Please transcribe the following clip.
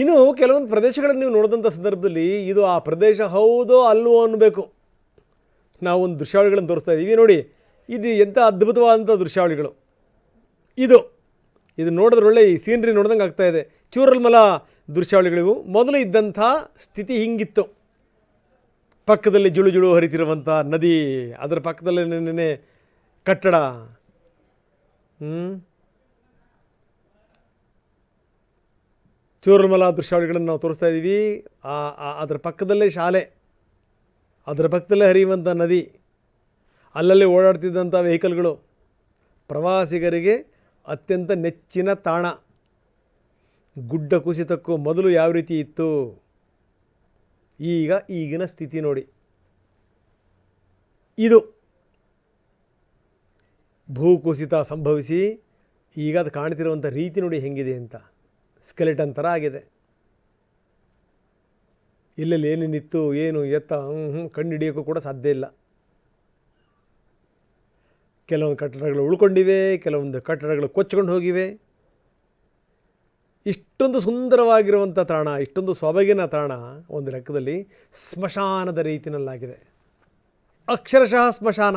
ಇನ್ನು ಕೆಲವೊಂದು ಪ್ರದೇಶಗಳನ್ನು ನೀವು ನೋಡಿದಂಥ ಸಂದರ್ಭದಲ್ಲಿ ಇದು ಆ ಪ್ರದೇಶ ಹೌದೋ ಅಲ್ವೋ ಅನ್ನಬೇಕು. ನಾವು ಒಂದು ದೃಶ್ಯಾವಳಿಗಳನ್ನು ತೋರಿಸ್ತಾ ಇದ್ದೀವಿ. ನೋಡಿ, ಇದು ಎಂಥ ಅದ್ಭುತವಾದಂಥ ದೃಶ್ಯಾವಳಿಗಳು. ಇದು ಇದು ನೋಡಿದ್ರೊಳ್ಳೆ ಈ ಸೀನ್ರಿ ನೋಡ್ದಂಗೆ ಆಗ್ತಾ ಇದೆ. ಚೂರಲ್ಮಲ ದೃಶ್ಯಾವಳಿಗಳಿವು. ಮೊದಲು ಇದ್ದಂಥ ಸ್ಥಿತಿ ಹಿಂಗಿತ್ತು. ಪಕ್ಕದಲ್ಲಿ ಜುಳು ಜುಳು ಹರಿತಿರುವಂಥ ನದಿ, ಅದರ ಪಕ್ಕದಲ್ಲಿ ನೆನೆ ಕಟ್ಟಡ. ಹ್ಞೂ ಚೂರಲ್ಮಲ ದೃಶ್ಯಾವಳಿಗಳನ್ನು ನಾವು ತೋರಿಸ್ತಾ ಇದ್ದೀವಿ. ಅದರ ಪಕ್ಕದಲ್ಲೇ ಶಾಲೆ, ಅದರ ಪಕ್ಕದಲ್ಲೇ ಹರಿಯುವಂಥ ನದಿ, ಅಲ್ಲಲ್ಲಿ ಓಡಾಡ್ತಿದ್ದಂಥ ವೆಹಿಕಲ್ಗಳು, ಪ್ರವಾಸಿಗರಿಗೆ ಅತ್ಯಂತ ನೆಚ್ಚಿನ ತಾಣ. ಗುಡ್ಡ ಕುಸಿತಕ್ಕೂ ಮೊದಲು ಯಾವ ರೀತಿ ಇತ್ತು? ಈಗ ಈಗಿನ ಸ್ಥಿತಿ ನೋಡಿ. ಇದು ಭೂಕುಸಿತ ಸಂಭವಿಸಿ ಈಗ ಅದು ಕಾಣ್ತಿರುವಂಥ ರೀತಿ ನೋಡಿ ಹೆಂಗಿದೆ ಅಂತ. ಸ್ಕೆಲೆಟನ್ ಥರ ಆಗಿದೆ. ಇಲ್ಲೆಲ್ಲಿ ಏನೇನಿತ್ತು, ಏನು ಎತ್ತ ಹ್ಞೂ ಹ್ಞೂ ಹಿಡಿಯೋಕ್ಕೂ ಕೂಡ ಸಾಧ್ಯ ಇಲ್ಲ. ಕೆಲವೊಂದು ಕಟ್ಟಡಗಳು ಉಳ್ಕೊಂಡಿವೆ, ಕೆಲವೊಂದು ಕಟ್ಟಡಗಳು ಕೊಚ್ಕೊಂಡು ಹೋಗಿವೆ. ಇಷ್ಟೊಂದು ಸುಂದರವಾಗಿರುವಂಥ ತಾಣ, ಇಷ್ಟೊಂದು ಸೊಬಗಿನ ತಾಣ ಒಂದು ಲೆಕ್ಕದಲ್ಲಿ ಸ್ಮಶಾನದ ರೀತಿಯಲ್ಲಾಗಿದೆ ಅಕ್ಷರಶಃ ಸ್ಮಶಾನ.